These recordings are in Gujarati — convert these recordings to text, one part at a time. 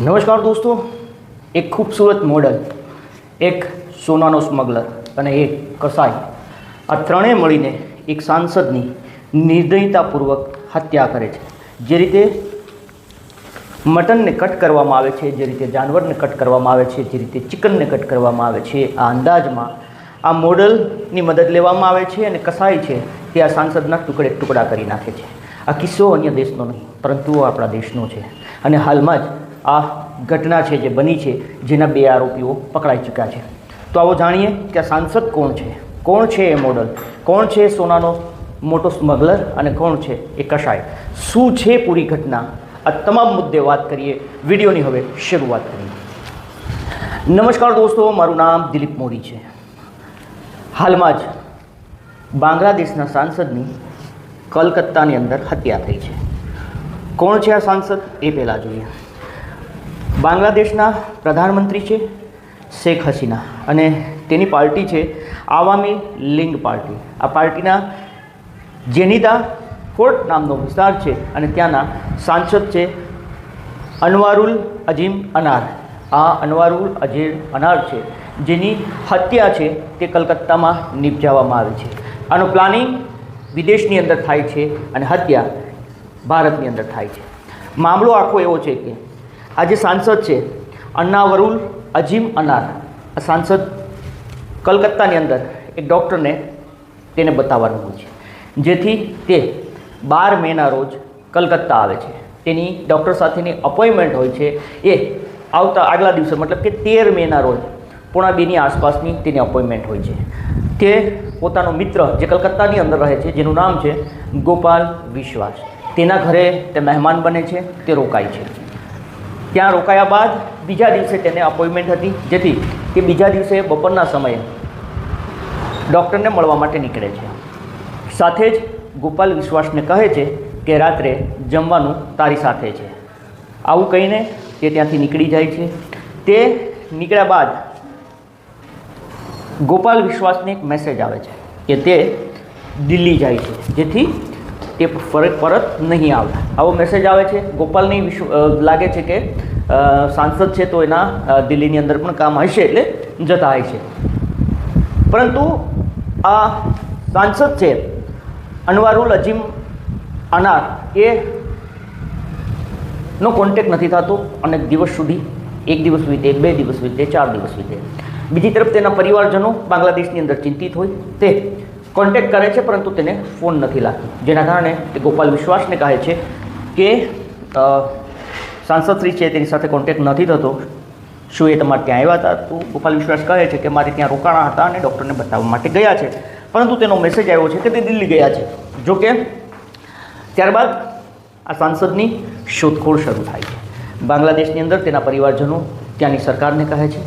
નમસ્કાર દોસ્તો, એક ખૂબસૂરત મોડલ એક સોનાનો સ્મગલર અને એક કસાઈ. આ ત્રણેય મળીને એક સાંસદની નિર્દયતાપૂર્વક હત્યા કરે છે. જે રીતે મટનને કટ કરવામાં આવે છે, જે રીતે જાનવરને કટ કરવામાં આવે છે, જે રીતે ચિકનને કટ કરવામાં આવે છે, આ અંદાજમાં આ મોડલની મદદ લેવામાં આવે છે અને કસાઈ છે તે આ સાંસદના ટુકડે ટુકડા કરી નાખે છે. આ કિસ્સો અન્ય દેશનો નહીં, પરંતુ આપણા દેશનો છે. અને હાલમાં જ આ ઘટના છે જે બની છે, જેના બે આરોપીઓ પકડાઈ ચૂક્યા છે. તો આવો જાણીએ કે આ સાંસદ કોણ છે? કોણ છે એ મોડલ? કોણ છે સોનાનો મોટો સ્મગલર? અને કોણ છે એ કશાય? શું છે પૂરી ઘટના? આ તમામ મુદ્દે વાત કરીએ. વિડીયોની હવે શરૂઆત કરીએ. નમસ્કાર દોસ્તો, મારું નામ દિલીપ મોરી છે. હાલમાં જ બાંગ્લાદેશના સાંસદની કલકત્તાની અંદર હત્યા થઈ છે. કોણ છે આ સાંસદ? એ પહેલાં જોઈએ. બાંગ્લાદેશના પ્રધાનમંત્રી છે શેખ હસીના અને તેની પાર્ટી છે આવામી લિંગ પાર્ટી. આ પાર્ટીના જેનિદા ફોર્ટ નામનો વિસ્તાર છે અને ત્યાંના સાંસદ છે અનવારુલ અજીમ અનાર. આ અનવારુલ અજીમ અનાર છે, જેની હત્યા છે તે કલકત્તામાં નિપજાવવામાં આવી છે. આનું પ્લાનિંગ વિદેશની અંદર થાય છે અને હત્યા ભારતની અંદર થાય છે. મામલો આખો એવો છે કે આ જે સાંસદ છે અન્નાવરુલ અજીમ અનાર, આ સાંસદ કલકત્તાની અંદર એક ડૉક્ટરને તેને બતાવવાનું હોય છે. જેથી તે બાર મેના રોજ કલકત્તા આવે છે. તેની ડૉક્ટર સાથેની અપોઇન્ટમેન્ટ હોય છે એ આવતા આગલા દિવસે, મતલબ કે તેર મેના રોજ પોણા બેની આસપાસની તેની અપોઇન્ટમેન્ટ હોય છે. તે પોતાનો મિત્ર જે કલકત્તાની અંદર રહે છે, જેનું નામ છે ગોપાલ વિશ્વાસ. તેના ઘરે તે મહેમાન બને છે, તે રોકાય છે. ત્યાં રોકાયા બાદ બીજા દિવસે તેને અપોઇન્ટમેન્ટ હતી, જેથી તે બીજા દિવસે બપોરના સમયે ડૉક્ટરને મળવા માટે નીકળે છે. સાથે જ ગોપાલ વિશ્વાસને કહે છે કે રાત્રે જમવાનું તારી સાથે છે. આવું કહીને તે ત્યાંથી નીકળી જાય છે. તે નીકળ્યા બાદ ગોપાલ વિશ્વાસને એક મેસેજ આવે છે કે તે દિલ્હી જાય છે. જેથી તે પરત નહીં આવે. આવો મેસેજ આવે છે. ગોપાલને વિશ્વ લાગે છે કે સાંસદ છે તો એના દિલ્હીની અંદર પણ કામ હશે એટલે જતા હોય છે. પરંતુ આ સાંસદ છે, અનવારુલ અજીમ અનાર, એ નો કોન્ટેક નથી થતો અને દિવસ સુધી, એક દિવસ વીતે, બે દિવસ વીતે, ચાર દિવસ વીતે. બીજી તરફ તેના પરિવારજનો બાંગ્લાદેશની અંદર ચિંતિત હોય. તે કોન્ટેક્ટ કરે છે, પરંતુ તેને ફોન નથી લાગતો. જેના કારણે તે ગોપાલ વિશ્વાસને કહે છે કે સાંસદશ્રી છે તેની સાથે કોન્ટેક્ટ નથી થતો. શું એ તમારે ત્યાં આવ્યા હતા? તો ગોપાલ વિશ્વાસ કહે છે કે મારે ત્યાં રોકાણા હતા અને ડૉક્ટરને બતાવવા માટે ગયા છે. પરંતુ તેનો મેસેજ આવ્યો છે કે તે દિલ્હી ગયા છે. જો કે, ત્યારબાદ આ સાંસદની શોધખોળ શરૂ થાય છે. બાંગ્લાદેશની અંદર તેના પરિવારજનો ત્યાંની સરકારને કહે છે.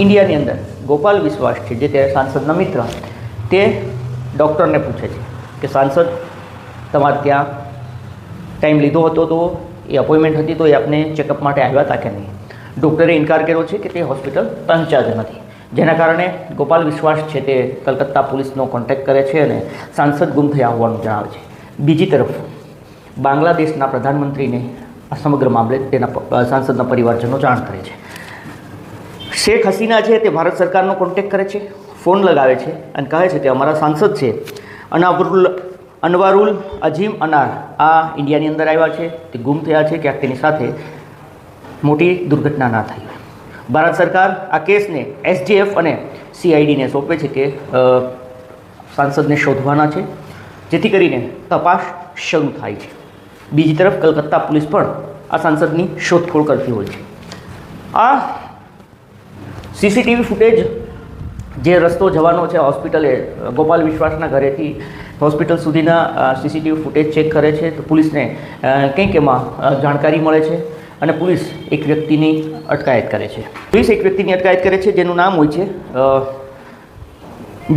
ઇન્ડિયાની અંદર ગોપાલ વિશ્વાસ છે, જે તે સાંસદના મિત્ર, તે ડૉક્ટરને પૂછે છે કે સાંસદ, તમારે ત્યાં ટાઈમ લીધો હતો તો, એ અપોઇન્ટમેન્ટ હતી તો એ આપને ચેકઅપ માટે આવ્યા હતા કે નહીં? ડૉક્ટરે ઇનકાર કર્યો છે કે તે હોસ્પિટલ પહોંચ્યા જ નથી. જેના કારણે ગોપાલ વિશ્વાસ છે તે કલકત્તા પોલીસનો કોન્ટેક્ટ કરે છે અને સાંસદ ગુમ થયા હોવાનું જણાવે છે. બીજી તરફ, બાંગ્લાદેશના પ્રધાનમંત્રીને આ સમગ્ર મામલે તેના સાંસદના પરિવારજનો જાણ કરે છે. શેખ હસીના છે તે ભારત સરકારનો કોન્ટેક્ટ કરે છે. ફોન લગાવે છે અને કહે છે કે અમારા સાંસદ છે. અનાવરુલ, અનવારુલ અજીમ અનાર આ ઇન્ડિયાની અંદર આવ્યા છે. તે ગુમ થયા છે ક્યાંક તેની સાથે મોટી દુર્ઘટના ના થઈ ભારત સરકાર આ કેસને એસજીએફ અને સીઆઈડીને સોંપે છે કે સાંસદને શોધવાના છે, જેથી કરીને તપાસ શરૂ થાય છે. બીજી તરફ કલકત્તા પોલીસ પણ આ સાંસદની શોધખોળ કરતી હોય છે. આ સીસીટીવી ફૂટેજ જે રસ્તો જવાનો છે હોસ્પિટલે ગોપાલ વિશ્વાસના ઘરેથી હોસ્પિટલ સુધીના સીસીટીવી ફૂટેજ ચેક કરે છે. તો પોલીસને કંઈક એમાં જાણકારી મળે છે અને પોલીસ એક વ્યક્તિની અટકાયત કરે છે. પોલીસ એક વ્યક્તિની અટકાયત કરે છે, જેનું નામ હોય છે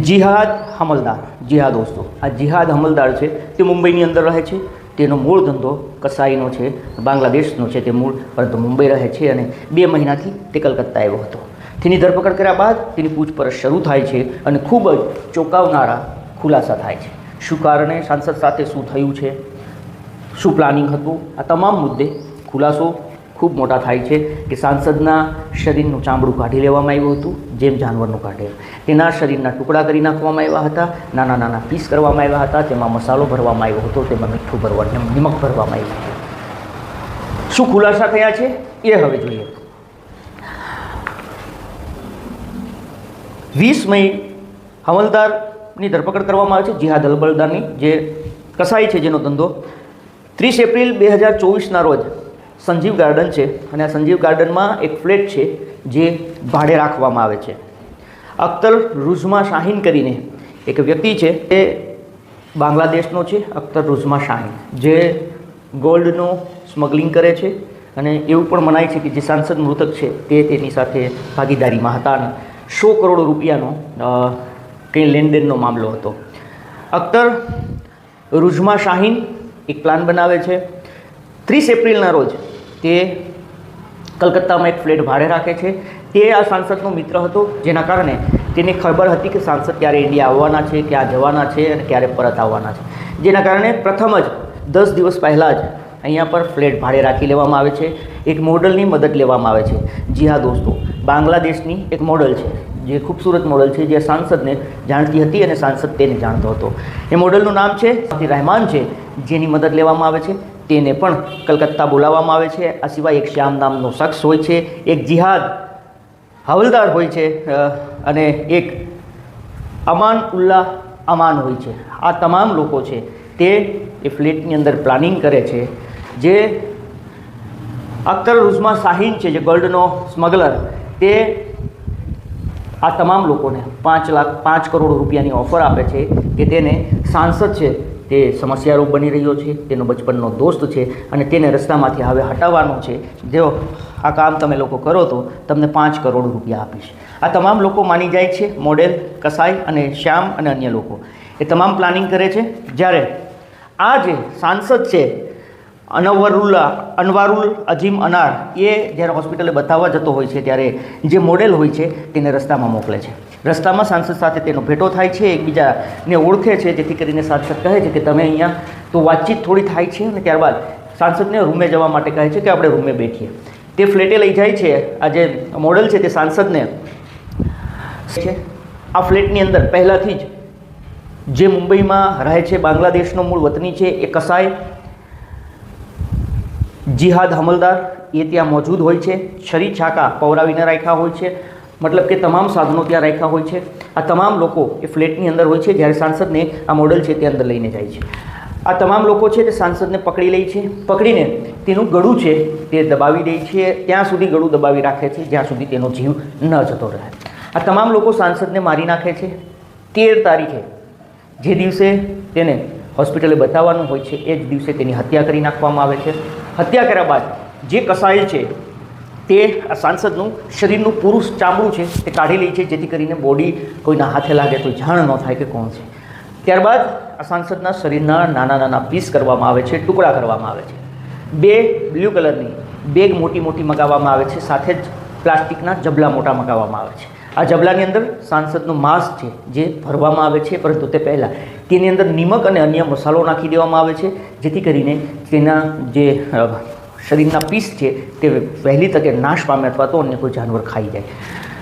જિહાદ હમલદાર. જિહાદ દોસ્તો. આ જિહાદ હમલદાર છે, તે મુંબઈની અંદર રહે છે. તેનો મૂળ ધંધો કસાઈનો છે, બાંગ્લાદેશનો છે તે મૂળ, પરંતુ મુંબઈ રહે છે અને બે મહિનાથી તે કલકત્તા આવ્યો હતો. તેની ધરપકડ કર્યા બાદ તેની પૂછપરછ શરૂ થાય છે અને ખૂબ જ ચોંકાવનારા ખુલાસા થાય છે. શું કારણે સાંસદ સાથે શું થયું છે? શું પ્લાનિંગ હતું? આ તમામ મુદ્દે ખુલાસો ખૂબ મોટા થાય છે કે સાંસદના શરીરનું ચામડું કાઢી લેવામાં આવ્યું હતું, જેમ જાનવરનું કાઢે તેના શરીરના ટુકડા કરી નાખવામાં આવ્યા હતા, નાના નાના પીસ કરવામાં આવ્યા હતા, તેમાં મસાલો ભરવામાં આવ્યો હતો, તેમાં મીઠું ભરવા, નિમક ભરવામાં આવ્યું હતું. શું ખુલાસા થયા છે? એ હવે જોઈએ. વીસ મે હવલદારની ધરપકડ કરવામાં આવે છે, જિહાદ અલબલદારની, જે કસાઈ છે જેનો ધંધો. ત્રીસ એપ્રિલ બે હજાર ચોવીસના રોજ સંજીવ ગાર્ડન છે અને આ સંજીવ ગાર્ડનમાં એક ફ્લેટ છે જે ભાડે રાખવામાં આવે છે. અખ્તર રુઝમા શાહીન કરીને એક વ્યક્તિ છે, એ બાંગ્લાદેશનો છે, અખ્તર રુઝમા શાહીન, જે ગોલ્ડનું સ્મગલિંગ કરે છે અને એવું પણ મનાય છે કે જે સાંસદ મૃતક છે, તે તેની સાથે ભાગીદારીમાં હતા સો કરોડ રૂપિયાનો કંઈ લેનદેનનો મામલો હતો. અખ્તર રુઝમા શાહીન એક પ્લાન બનાવે છે. ત્રીસ એપ્રિલના રોજ તે કલકત્તામાં એક ફ્લેટ ભાડે રાખે છે. તે આ સાંસદનો મિત્ર હતો, જેના કારણે તેને ખબર હતી કે સાંસદ ક્યારે ઇન્ડિયા આવવાના છે, ક્યાં જવાના છે અને ક્યારે પરત આવવાના છે. જેના કારણે પ્રથમ જ દસ દિવસ પહેલાં જ અહીંયા પર ફ્લેટ ભાડે રાખી લેવામાં આવે છે. એક મોડલની મદદ લેવામાં આવે છે. જી હા, દોસ્તો. બાંગ્લાદેશની એક મોડલ છે, જે ખૂબસૂરત મોડલ છે, જે સાંસદને જાણતી હતી અને સાંસદ તેને જાણતો હતો. એ મોડલનું નામ છે રહેમાન છે, જેની મદદ લેવામાં આવે છે, તેને પણ કલકત્તા બોલાવવામાં આવે છે. આ સિવાય એક શ્યામ નામનો શખ્સ હોય છે, એક જિહાદ હવલદાર હોય છે અને એક અમાન ઉલ્લાહ અમાન હોય છે. આ તમામ લોકો છે, તે એ ફ્લેટની અંદર પ્લાનિંગ કરે છે, જે અખ્તર રુઝમા શાહીન છે, જે ગોલ્ડનો સ્મગલર. તે આ તમામ લોકોને પાંચ લાખ, પાંચ કરોડ રૂપિયાની ઓફર આપે છે કે તેને સાંસદ છે તે સમસ્યારૂપ બની રહ્યો છે, તેનો બચપનનો દોસ્ત છે અને તેને રસ્તામાંથી હવે હટાવવાનો છે. જો આ કામ તમે લોકો કરો તો તમને પાંચ કરોડ રૂપિયા આપીશ. આ તમામ લોકો માની જાય છે, મોડેલ, કસાઈ અને શ્યામ અને અન્ય લોકો. એ તમામ પ્લાનિંગ કરે છે. જ્યારે આ જે સાંસદ છે અનવરુલ્લા અનવારુલ અજીમ અનાર એ જ્યારે હોસ્પિટલે બતાવવા જતો હોય છે ત્યારે જે મોડેલ હોય છે તેને રસ્તામાં મોકલે છે. રસ્તામાં સાંસદ સાથે તેનો ભેટો થાય છે, એકબીજાને ઓળખે છે, જેથી કરીને સાંસદ કહે છે કે તમે અહીંયા તો વાતચીત થોડી થાય છે અને ત્યારબાદ સાંસદને રૂમે જવા માટે કહે છે કે આપણે રૂમે બેઠીએ. તે ફ્લેટે લઈ જાય છે. આ જે મોડલ છે તે સાંસદને છે. આ ફ્લેટની અંદર પહેલાંથી જ જે મુંબઈમાં રહે છે, બાંગ્લાદેશનો મૂળ વતની છે, એ કસાય જિહાદ હમલદાર એ ત્યાં મોજૂદ હોય છે. છરી છાકા પૌરાવીને રાખ્યા હોય છે. મતલબ કે તમામ સાધનો ત્યાં રાખ્યા હોય છે. આ તમામ લોકો એ ફ્લેટની અંદર હોય છે જ્યારે સાંસદને આ મોડલ છે તે અંદર લઈને જાય છે. આ તમામ લોકો છે તે સાંસદને પકડી લે છે. પકડીને તેનું ગળું છે તે દબાવી દે છે. ત્યાં સુધી ગળું દબાવી રાખે છે. જ્યાં સુધી તેનો જીવ ન જતો રહે. આ તમામ લોકો સાંસદને મારી નાખે છે. તેર તારીખે જે દિવસે તેને હોસ્પિટલે બતાવવાનું હોય છે, એ જ દિવસે તેની હત્યા કરી નાખવામાં આવે છે. હત્યા કર્યા બાદ જે કસાય છે, તે આ સાંસદનું શરીરનું પુરુષ ચામડું છે, તે કાઢી લે છે, જેથી કરીને બોડી કોઈના હાથે લાગે તો જાણ ન થાય કે કોણ છે. ત્યારબાદ આ સાંસદના શરીરના નાના નાના પીસ કરવામાં આવે છે, ટુકડા કરવામાં આવે છે. બે બ્લુ કલરની બેગ મોટી મોટી મગાવવામાં આવે છે, સાથે જ પ્લાસ્ટિકના જબલા મોટા મગાવવામાં આવે છે. આ જબલાની અંદર સાંસદનું માંસ છે, જે ભરવામાં આવે છે, પરંતુ તે પહેલાં તેની અંદર નિમક અને અન્ય મસાલો નાખી દેવામાં આવે છે. જેથી કરીને તેના જે શરીરના પીસ છે તે વહેલી તકે નાશ પામે અથવા તો અન્ય કોઈ જાનવર ખાઈ જાય.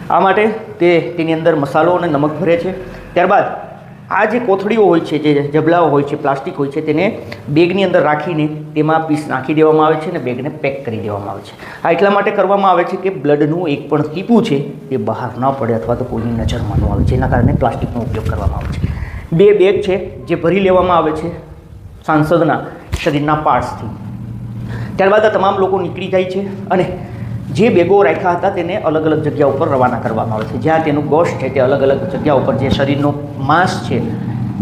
આ માટે તે તેની અંદર મસાલો અને નમક ભરે છે. ત્યારબાદ આ જે કોથળીઓ હોય છે, જે જબલાઓ હોય છે, પ્લાસ્ટિક હોય છે, તેને બેગની અંદર રાખીને તેમાં પીસ નાખી દેવામાં આવે છે અને બેગને પેક કરી દેવામાં આવે છે. આ એટલા માટે કરવામાં આવે છે કે બ્લડનું એક પણ ટીપું છે એ બહાર ન પડે અથવા તો કોઈની નજરમાં ન આવે, જેના કારણે પ્લાસ્ટિકનો ઉપયોગ કરવામાં આવે છે. બે બેગ છે જે ભરી લેવામાં આવે છે સાંસદના શરીરના પાર્ટ્સથી. ત્યારબાદ આ તમામ લોકો નીકળી જાય છે અને જે બેગો રાખ્યા હતા તેને અલગ અલગ જગ્યા ઉપર રવાના કરવામાં આવે છે. જ્યાં તેનું ગોશ છે તે અલગ અલગ જગ્યા ઉપર જે શરીરનો માંસ છે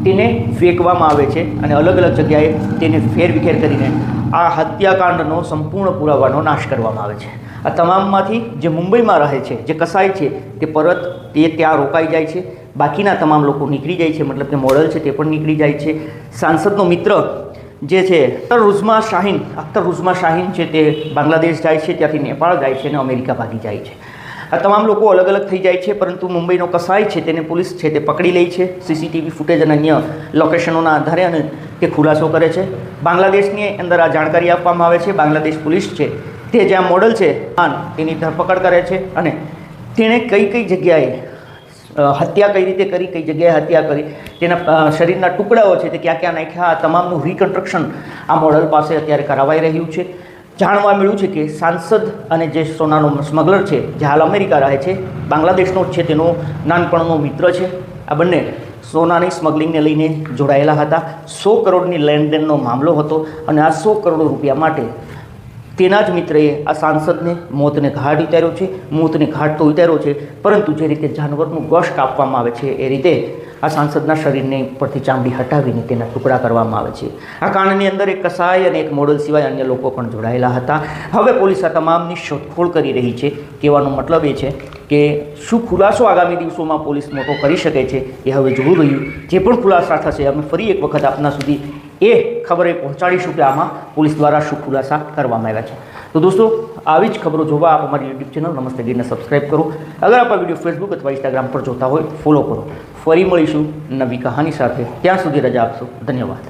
તેને ફેંકવામાં આવે છે અને અલગ અલગ જગ્યાએ તેને ફેરવિખેર કરીને આ હત્યાકાંડનો સંપૂર્ણ પુરાવાનો નાશ કરવામાં આવે છે. આ તમામમાંથી જે મુંબઈમાં રહે છે, જે કસાય છે, તે પરત તે ત્યાં રોકાઈ જાય છે. બાકીના તમામ લોકો નીકળી જાય છે, મતલબ કે મોડલ છે તે પણ નીકળી જાય છે. સાંસદનો મિત્ર જે છે, અખ્તર રુઝમા શાહીન, અખ્તર રુઝમા શાહીન છે તે બાંગ્લાદેશ જાય છે, ત્યાંથી નેપાળ જાય છે અને અમેરિકા ભાગી જાય છે. આ તમામ લોકો અલગ અલગ થઈ જાય છે, પરંતુ મુંબઈનો કસાય છે તેને પોલીસ છે તે પકડી લે છે. સીસીટીવી ફૂટેજ અને અન્ય લોકેશનોના આધારે અને તે ખુલાસો કરે છે. બાંગ્લાદેશની અંદર આ જાણકારી આપવામાં આવે છે. બાંગ્લાદેશ પોલીસ છે તે જ્યાં મોડલ છે તેની ધરપકડ કરે છે અને તેણે કઈ કઈ જગ્યાએ હત્યા કઈ રીતે કરી, કઈ જગ્યાએ હત્યા કરી, તેના શરીરના ટુકડાઓ છે તે ક્યાં ક્યાં નાખ્યા, આ તમામનું રિકન્સ્ટ્રક્શન આ મોડલ પાસે અત્યારે કરાવાઈ રહ્યું છે. જાણવા મળ્યું છે કે સાંસદ અને જે સોનાનો સ્મગલર છે, જે હાલ અમેરિકા રહે છે, બાંગ્લાદેશનો જ છે તેનો નાનપણનો મિત્ર છે. આ બંને સોનાની સ્મગલિંગને લઈને જોડાયેલા હતા. સો કરોડની લેણદેણનો મામલો હતો અને આ સો કરોડ રૂપિયા માટે તેના જ મિત્રએ આ સાંસદને મોતને ઘાટ ઉતાર્યો છે, મોતને ઘાટ તો ઉતાર્યો છે, પરંતુ જે રીતે જાનવરનું ગોશ કાપવામાં આવે છે, એ રીતે આ સાંસદના શરીરને પરથી ચામડી હટાવીને તેના ટુકડા કરવામાં આવે છે. આ કાંડની અંદર એક કસાય અને એક મોડલ સિવાય અન્ય લોકો પણ જોડાયેલા હતા. હવે પોલીસ આ તમામની શોધખોળ કરી રહી છે. કહેવાનો મતલબ એ છે કે શું ખુલાસો આગામી દિવસોમાં પોલીસ મોટો કરી શકે છે, એ હવે જોવું રહ્યું. જે પણ ખુલાસા થશે, અમે ફરી એક વખત આપના સુધી એ ખબરે પહોંચાડીશું કે આમાં પોલીસ દ્વારા શું ખુલાસા કરવામાં આવ્યા છે. તો દોસ્તો, આવી જ ખબરો જોવા આપ અમારી યુટ્યુબ ચેનલ નમસ્તે ગીરને સબસ્ક્રાઈબ કરો. અગર આપ વીડિયો ફેસબુક અથવા ઇન્સ્ટાગ્રામ પર જોતા હોય ફોલો કરો. ફરી મળીશું નવી કહાની સાથે. ત્યાં સુધી રજા આપશો. ધન્યવાદ.